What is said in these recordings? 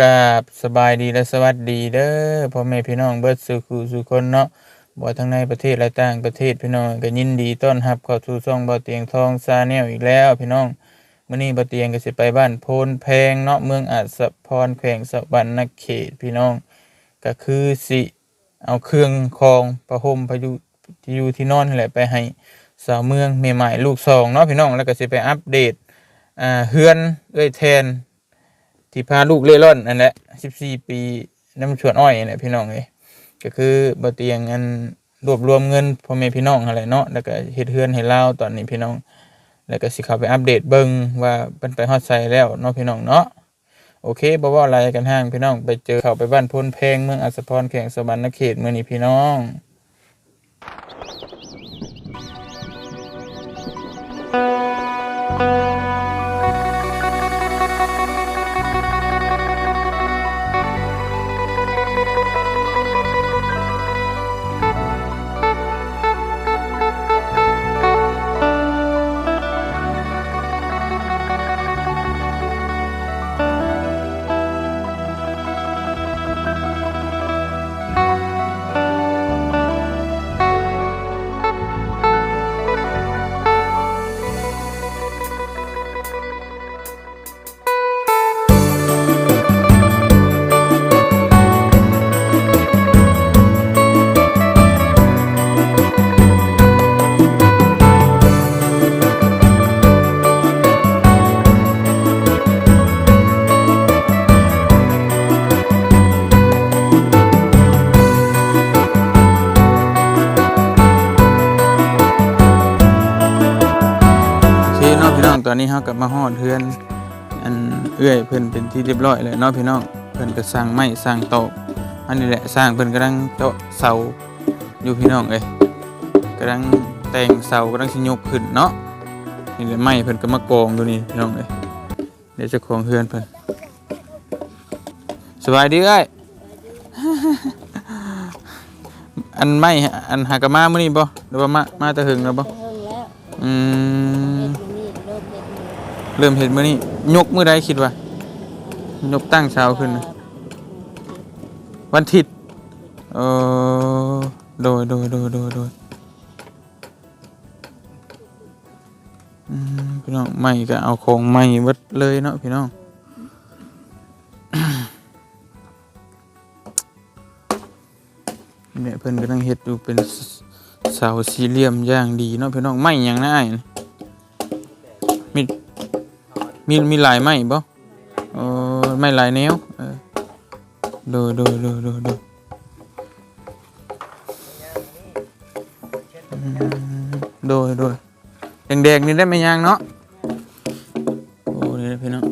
กราบสบายดีและสวัสดีเด้อพ่อแม่พี่น้องเบิดสุขุสุคนเนาะบ่ทั้งในประเทศและต่างประเทศพี่น้องก็ยินดีต้อนรับเข้าสู่ช่องบ่เตียงทองซาแนลอีกแล้ว พี่น้องมื้อนี้บ่เตียงก็สิไปบ้านโพนแพงเนาะเมืองอัศพรแขวงสะวรรณเขตพี่น้อง ก็คือสิเอาเครื่องคองประห่มพายุที่อยู่ที่นอนนี่แหละไปให้สาวเมืองเมียใหม่ลูกสองเนาะพี่น้องแล้วก็สิไปอัปเดตอ่าเฮือนเอ้ยแทน ที่พาลูกเล่ร่อนนั่นแหละ14ปีน้ำชวนอ้อยนี่นแหละพี่น้องเอ้ยก็คือบ่เตียงอันรวบรวมเงินพ่อแม่พี่น้องอะไรเนาะแล้วก็เฮ็ดเฮือนให้เล่าตอนนี้พี่น้อง แล้วก็สิเข้าไปอัปเดตเบิ่งว่าเพิ่นไปฮอดไสแล้วเนาะพี่น้องเนาะโอเคบ่ว่าอะไรกันห้างพี่น้องไปเจอเขาไปบ้านพนเพลงเมืองอัสสพรแข่งสวรรณเขตเมืองนี้พี่น้อง องตอนนี้เฮากลับมาฮอดเฮือนอันเอื้อยเพิ่นเป็นที่เรียบร้อยแล้วเนาะพี่น้องเพิ่นก็สร้างไม้สร้างโต๊ะอันนี้แหละสร้างเพิ่นกำลังเจาะเสาอยู่พี่น้องเอ้ยกำลังแต่งเสากำลังสิยกขึ้นเนาะนี่แหละไม้เพิ่นก็มากองอยู่นี่พี่น้องเอ้ยเดี๋ยวเจ้าของเฮือนเพิ่นสบายดีเอ้ยอันไม้อันหากะมามื้อนี้บ่หรือว่ามามาแต่หึงแล้วบ่เพิ่งแล้วอืมเฮ็ดอยู่นี่ เริ่มเฮ็ดอยู่นี่เริ่มเห็นมื้อนี้ยกมื้อใดคิดว่ายกตั้งเช้าขึ้นนะวันอาทิตย์เออโดยโดยโดยโดยโดยอืมพี่น้องใหม่ก็เอาของใหม่เบิดเลยเนาะพี่น้องเนี่ยเพิ่นกำลังเฮ็ดอยู่เป็นเสาสี่เหลี่ยมอย่างดีเนาะพี่น้องไม้หยังนะอ้ายน่ะ มีมีหลายไหมบ่เออไม้หลายแนวเออดยโดยโดยโดยโดยอืมโดยโดยแดงๆนี่ได้ไหมยังเนาะโอ้นี่พี่น้อง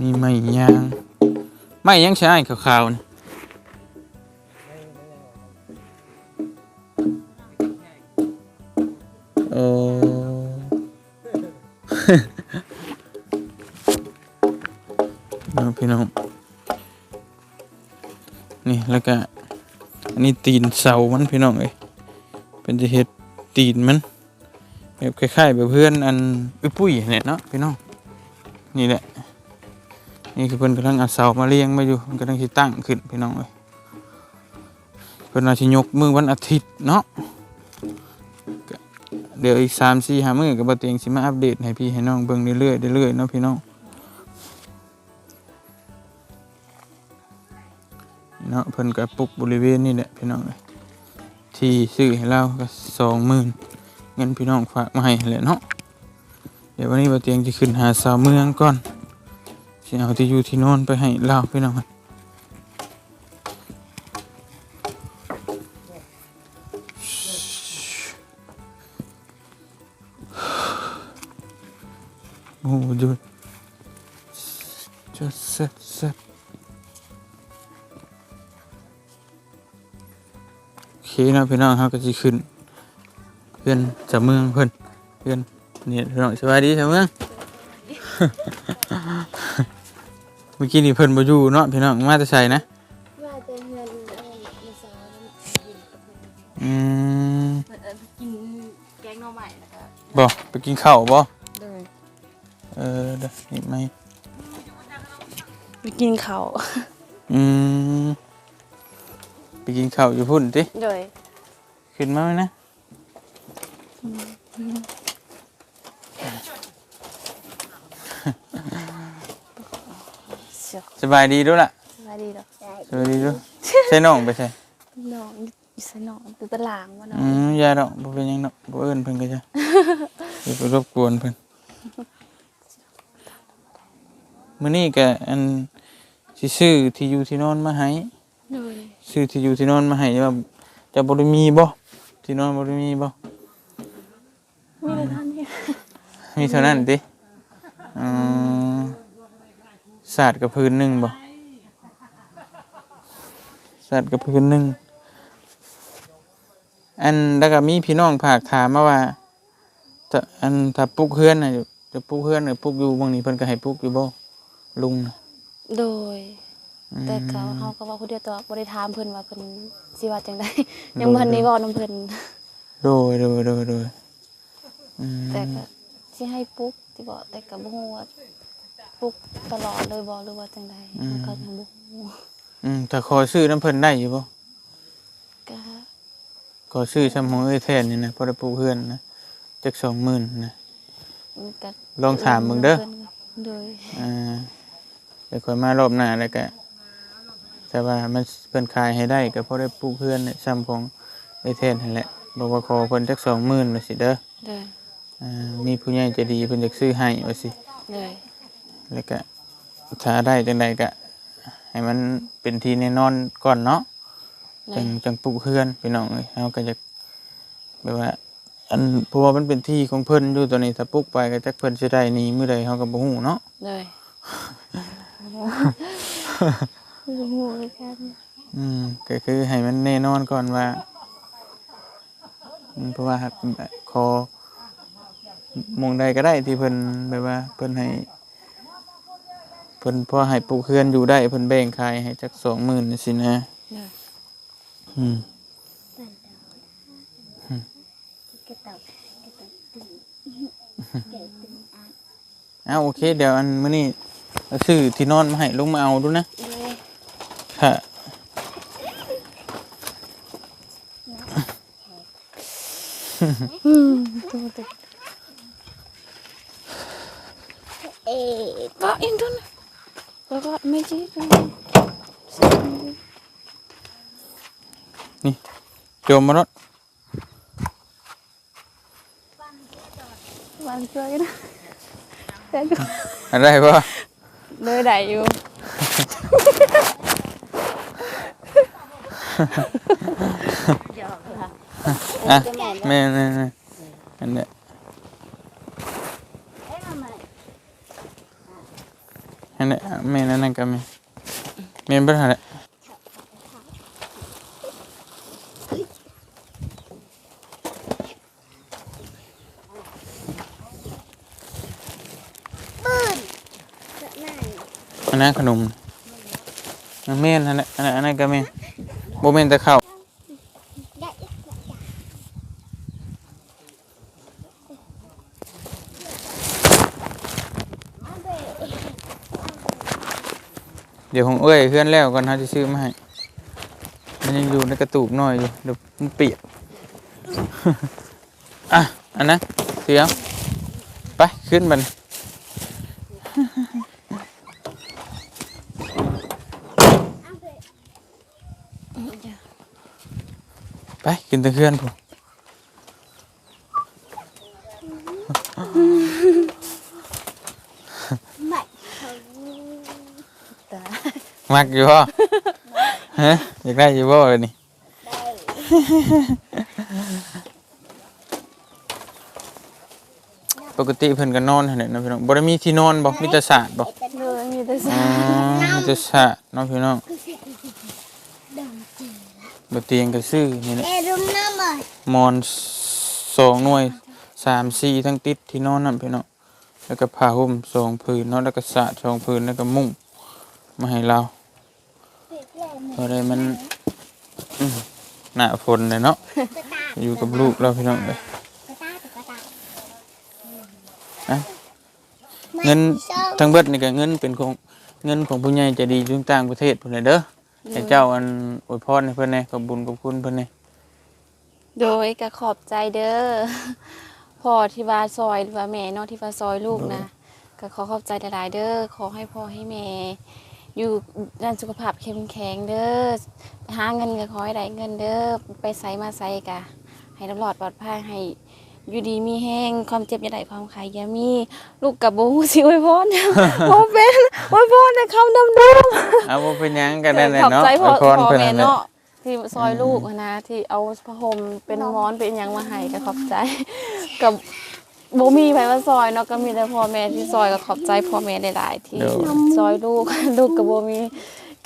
มีไม้ยาง ไม้ยังใช้ขาวๆนี่ ก็อันนี้ตีนเสามันพี่น้องเอ้ยเป็นจะเห็ดตีนมันแบบคล้ายๆแบบเพื่อนอันอุ้ยปุ้ยเนี่ยเนาะพี่น้องนี่แหละนี่คือเพิ่นกำลังเอาเสามาเลี้ยงมาอยู่มันกำลังสิตั้งขึ้นพี่น้องเอ้ยเพิ่นอาจสิยกมือวันอาทิตย์เนาะเดี๋ยวอีกสามสี่ห้ามือกับบเตียงสิมาอัปเดตให้พี่ให้น้องเบิ่งเรื่อยๆเรื่อยๆเนาะพี่น้อง เนาะเพิ่นก็ปลูกบริเวณนี่แหละพี่น้องเอ้ยที่ซื้อให้เราก็สองหมื่นเงินพี่น้องฝากมาให้แหละเนาะเดี๋ยววันนี้บเตียงจะขึ้นหาสาวเมืองก่อนสิเอาที่อยู่ที่นอนไปให้เราพี่น้องโอ้ยดูจะเสร็จเสร็จ เคนะพี่น้องครับก็จะขึ้นเพื่อนจากเมืองเพื่อนเพื่อนเนี่ยพี่น้องสวัสดีจากเมือง เมื่อกี้นี่เพิ่นบ่อยู่เนาะพี่น้องมาแต่ใส่นะว่าแต่เงินเอ่อในซอยนั้นกินกับเพิ่นอืมเพิ่นเอิ้นกินแกงหน่อไม้แล้วก็บ่ไปกินข้าวบ่โดยเออเด้อนี่ไหมไปกินข้าวอืม ไปกินข้าวอยู่พุ่นติโดยขึ้นมาไหมนะเสียสบายดีด้วยล่ะสบายดีดอกสบายดีด้วยใช่น้องไปใช่น้องอยู่ใส่น้องอยู่ตารางว่าน้องอืมอยาดอกบ่เป็นหยังดอกบ่เอิ้นเพิ่นก็จะอย่าไปรบกวนเพิ่นมื้อนี้ก็อันสิซื้อที่อยู่ที่นอนมาให้โดย ซื้อที่อยู่ที่นอนมาให้ว่าจะบ่ได้มีบ่ที่นอนบ่ได้มีบ่มีแต่ท่านนี้มีเท่านั้นติอืมสาดกับพื้นหนึงบ่สาดกับพื้นหนึงอันแล้วก็มีพี่น้องฝากถามมาว่าจะอันถ้าปลูกเฮือนน่ะจะปลูกเฮือนหรือปลูกอยู่บางนี้เพิ่นก็ให้ปลูกอยู่บ่ลุงน่ะโดยอืม แต่เขาเฮาก็เว่าผู้เดียวแตัวาบ่ได้ถามเพิ่นว่าเพิ่นสิว่าจังไดยังบ่ทันได้เว้านำเพิ่นโดยโดยโดยโดยอืมแต่ก็สิให้ปลุกสิบ่แต่ก็บ่ฮู้ว่าปลุกตลอดเลยบ่หรือว่าจังไดมันก็ยังบ่ฮู้อืมแต่ขอซื้อน้ำเพิ่นได้อยู่บ่ก็ขอซื้อชำของเอ้ยแทนนี่นะพอได้ปลูกเฮือนนะจัก20,000นะมันก็ลองถามมึงเด้อโดยอ่าเดี๋ยวค่อยมารอบหน้าแล้วก็ แต่ว่ามันเพิ่นขายให้ได้ก็พอได้ปลูกเฮือนเนี่ยซ้ำของเอ้ยแทนนั่นแหละบอกว่าขอเพิ่นจัก20,000ว่าสิเด้อโดยอ่ามีผู้ใหญ่ใจดีเพิ่นอยากซื้อให้ว่าสิโดยแล้วก็ถ้าได้จังใดก็ให้มันเป็นที่แน่นอนก่อนเนาะโดจัยงจังปลูกเฮือนพี่น้องเอ้ยเฮาก็จะแบบว่าอันเพราะว่ามันเป็นที่ของเพิ่นอยู่ตัวนี้ถ้าปลูกไปก็จักเพิ่นสิได้หนี่มื้อใดเฮาก็บ่ฮู้เนาะโด ยบ่ฮู้เลยกันอืมก็คือให้มันแน่นอนก่อนว่าอืมเพราะว่าขอหมองใดก็ได้ที่เพิ่นแบบว่า เพิ่นให้เพิ่นพอให้ปลูกเฮือนอยู่ได้เพิ่นแบ่งขายให้จัก20,000นี่สินะโดยอืมเอาโอเค เดี๋ยวอันมื้อนี้เอาซื้อที่นอนมาให้ลุงมาเอาดูนะ โด ยค่ะอืมตัวเด็กเอ๊ะก็อินทุนแล้วก็ไม่จีบนี่โจมมารถวันช่วยนะอะไรบ่เลยได้อยู่ อะแม่แม่แม่อันเนี้ยอันเนี้ยแม่นั่นนั่นก็แม่ แม่เบ่ทันแหละอันนั้นขนมอันแม่นอันนั้นอันนั้นอันนั้นก็แม่นบ่แม่นแต่ข้าเดี๋ยวของเอ้ยเพื่อนแล้วก่อนเขาจะซื้อมาให้ มันยังอยู่ในกระตูกน้อยอยู่เดี๋ยวมันเปียกอะอันนั้นเสียวไปขึ้นมัน ไปกินตะเคือนผมมักอยู่ป่ะฮะอยากได้อยู่ป่ะเลยนี่ปกติเพิ่นก็นอนหั่นแหละเนาะพี่น้องบ่ได้มีที่นอนบ่มีแต่สาดบ่เลยมีแต่อ๋สาอมีแต่สาดเนาะพี่น้อง บ่เตียงก็ซื้อนี่แหละเอรุมน้ำมันหมอนสองหน่วยสามสี่ทั้งติดที่นอนนั่นพี่น้องแล้วก็ผ้าห่มสองผืนเนาะแล้วก็สาดสองผืนแล้วก็มุ้งมาให้เราเพราะอะไรมันอื้อหน้าฝนเลยเนาะอยู่กับลูกเราพี่น้องเอ้ยกระตาตกระตาเงินทั้งเบิดนี่ก็เงินเป็นของเงินของผู้ใหญ่ใจะดีอยู่ต่างประเทศพุ่นน่ะเด้อ ให้เจ้าอันอวยพรให้เพิ่นแหน่ขอบบุญขอบคุณเพิ่นแหน่โดยก็ขอบใจเด้อพ่อที่ว่าซอยหรือว่าแม่เนาะที่ว่าซอยลูกนะก็ขอขอบใจหลายๆเด้อขอให้พ่อให้แม่อยู่ด้านสุขภาพเข้มแข็งเด้อหาเงินก็ขอให้ได้เงินเด้อไปไสมาไสกะให้ตลอดปลอดภัยให้ อยู่ดีมีแห้งความเจ็บอย่าได้ความไข้อย่ามีลูกกับโบฮูสิอวยพรโอเป็นอวยพรในคำดำๆเอาบ่เป็นหยังก็ได้แหละขอบเนาะใจพ่ออวยพพ่อรเพิ่นแม่นั่นแหละเนาะที่ซอยลูกอะนะที่เอาผ้าห่มเป็นหมอนเป็นหยังมาให้ก็ขอบใจ กับโบมีไผว่าซอยเนาะก็มีแต่พ่อแม่ที่ซอยก็ขอบใจพ่อแม่หลายๆที่ซอยลูกลูกกับโบมี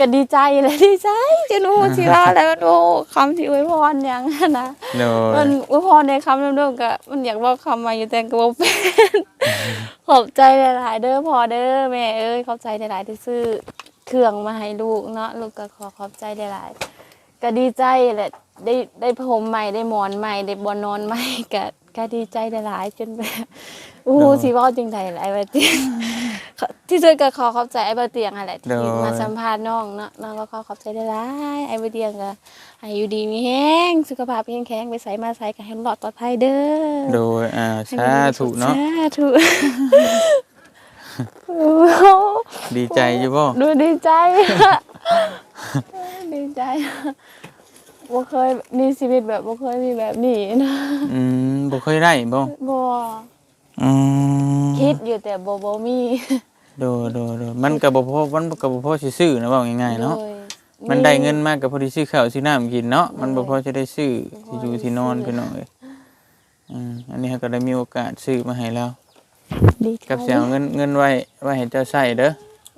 ก็ดีใจเลยดีใจจะรู้สิว่าแล้วโอ้คำที่อวยพรหยังอะนะโดยมันอวยพรในคำนั้นด้วยก็มันอยากบอกคำมาอยู่แต่ก็บ่เป็นขอบใจหลาย ๆ เด้อพ่อเด้อแม่เอ้ยขอบใจหลาย ๆ ที่ซื้อเครื่องมาให้ลูกเนาะลูกก็ขอขอบใจหลาย ๆ ก็ดีใจแหละได้ได้พรมใหม่ได้หมอนใหม่ได้บอนนอนใหม่ก็ ก็ดีใจหลายๆจนแบบอู้หูสิเว่าจริงใจไอ้ใบเตียงที่สุดก็ขอขอบใจไอ้ใบเตียงอะไรที่มาสัมภาษณ์น้องเนาะน้องก็ขอขอบใจหลายๆไอ้ใบเตียงก็ให้อยู่ดีมีแห้งสุขภาพแข็งแข็งไปใส่มาใส่ก็ให้รอดปลอดภัยเด้อโดยอ่าสาธุเนาะสาธุโอ้โหดีใจอยู่บ่ดูดีใจ ดีใจ บ่เคยมีชีวิตแบบบ่เคยมีแบบนี้นะอืมบ่เคยได้บ่บ่อืมคิดอยู่แต่บ่บ่มีโดยโดยโดยมันก็บ่พอมันก็บ่พอสิซื้อนะเว้าง่ายๆเนาะโดยมันได้เงินมากก็พอดีซื้อข้าวซื้อน้ำกินเนาะมันบ่พอจะได้ซื้อที่อยู่ที่นอนพี่น้องเอ้ยอืมอันนี้เราก็ได้มีโอกาสซื้อมาให้แล้วดีใจกับเสียเงินเงินไว้ไว้ให้เจ้าใช้เด้อ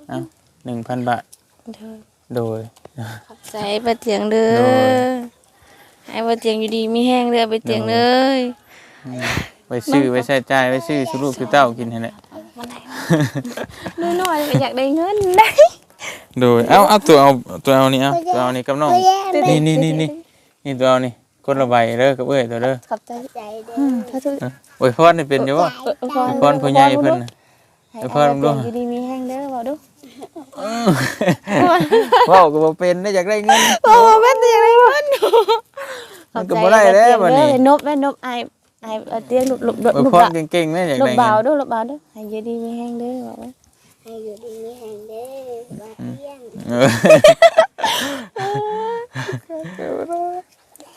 เอา1,000 บาทเด้อโดย ขอบใจป้าเตียงเด้โดอยให้ป้าเตียงอยู่ดีมีแห้งเด้อป้าเตียงเด้ยไว้ซื้อไว้ใช้จ่ายไว้ซื้อสุลูกสุเต้ากินให้แหละมาไหนวะน้อยๆก็อยากได้เงินได้โดยเอาเอาตัวเอาตัวเอานี่เอาตัวเอานี่กับน้องนี่นี่นี่นี่นี่ตัวเอานี่คนละใบเด้อกับเอ้ยตัวเด้อขอบใจใจเด้อถ้าทุกโอ้ยพรนี่เป็นอยู่บ่เอออวยพรผู้ใหญ่เพิ่นน่ะให้เดี๋ยวพ่พ่ออลองดูอยู่ดีมีแห้งเด้อบอกดูเว้าก็บ่เป็นได้อยากได้เงินโอ้แม่นยังไงวะมันก็บ่ได้แล้วบัดนี้นบแม่นบไอไอเอาเตียงหลุบหลุบหลุบอวยหลุบพรบ่เก่งๆแม่อยากหลุบได้เบาเงินดูหลุบเบาดูให้อยู่ดีมีแห้งเด้อบอกว่าให้อยู่ดีมีแห่งเด้อว่าเที่ยงเออ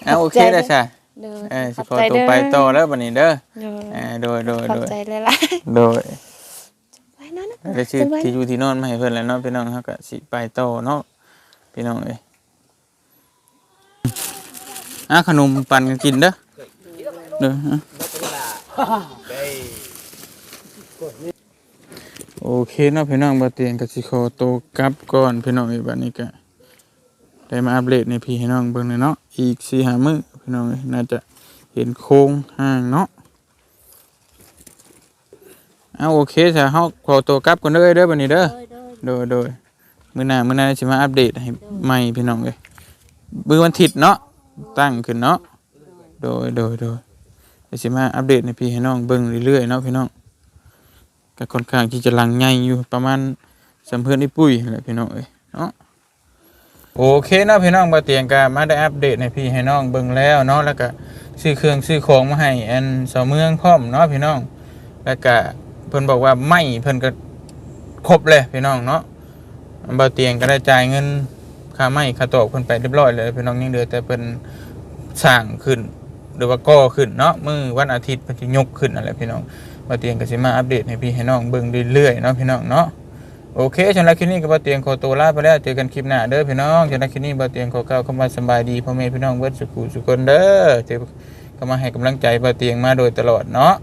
เอาโอเคได้ใช่เด้อเออสิขอบขอใจตัวเด้อไปต่อแล้วบัดนี้เด้อเด้อเออโดยโดยขอโดบยใจหลายโดยๆไป นั่นนะได้ชื่อสบายที่อยู่ที่นอนมาให้เพิ่นแล้วเนาะพี่น้องเฮาก็สิไปต่อเนาะพี่น้องเอ้ยอะขนมปั่นกันกินเด้อเด้ออะโอเคเนาะพี่น้องบ่เตียงก็สิขอตัวกลับก่อนพี่น้องเอ้ยบัดนี้ก็ได้มาอัปเดตในพี่ให้น้องเบิ่งเลยเนาะอีก4-5มื้อพี่น้องเอ้ยน่าจะเห็นโครงห้างเนาะ เอาโอเคจ้ะเฮาขอตัวกลับก่อนเด้อเด้อบัดนี้เด้อ โดยโดยมื้อหน้ามื้อหน้าสิมาอัปเดตให้ใหม่พี่น้องเอ้ยมื้อวันอาทิตย์เนาะ ตั้งขึ้นเนาะ โดยโดยโดยเดี๋ยวสิมาอัปเดตให้พี่ให้น้องเบิ่งเรื่อยๆเนาะพี่น้องก็ค่อนข้างที่จะลังใหญ่อยู่ประมาณสำเพิ่นไอ้ปุ้ยนั่นแหละพี่น้องเอ้ยเนาะ โอเคเนาะพี่น้องบ่เตียงก็มาได้อัปเดตให้พี่ให้น้องเบิ่งแล้วเนาะแล้วก็ซื้อเครื่องซื้อของมาให้อันเสาเมืองพร้อมเนาะพี่น้อง แล้วก็เพิ่นบอกว่าไม่เพิ่นก็ครบเลยพี่น้องเนาะเบาเตียงก็ได้จ่ายเงินค่าไม้ค่าตอกเพิ่นไปเรียบร้อยเลยพี่น้องยังเหลือแต่เพิ่นสร้างขึ้นหรือว่าก่อขึ้นเนาะมื้อวันอาทิตย์เพิ่นสิยกขึ้นนั่นแหละพี่น้องเบาเตียงก็สิมาอัปเดตให้พี่ให้น้องเบิ่งเรื่อยๆเนาะพี่น้องเนาะโอเคสำหรับคลิปนี้ก็บ่เตียงขอตัวลาไปแล้วเจอกันคลิปหน้าเด้อพี่น้องสำหรับคลิปนี้บ่เตียงขอกล่าวคำว่าสบายดีพ่อแม่พี่น้องเบิดสุขุสุคนเด้อเจอก็มาให้กำลังใจบ่เตียงมาโดยตลอดเนาะ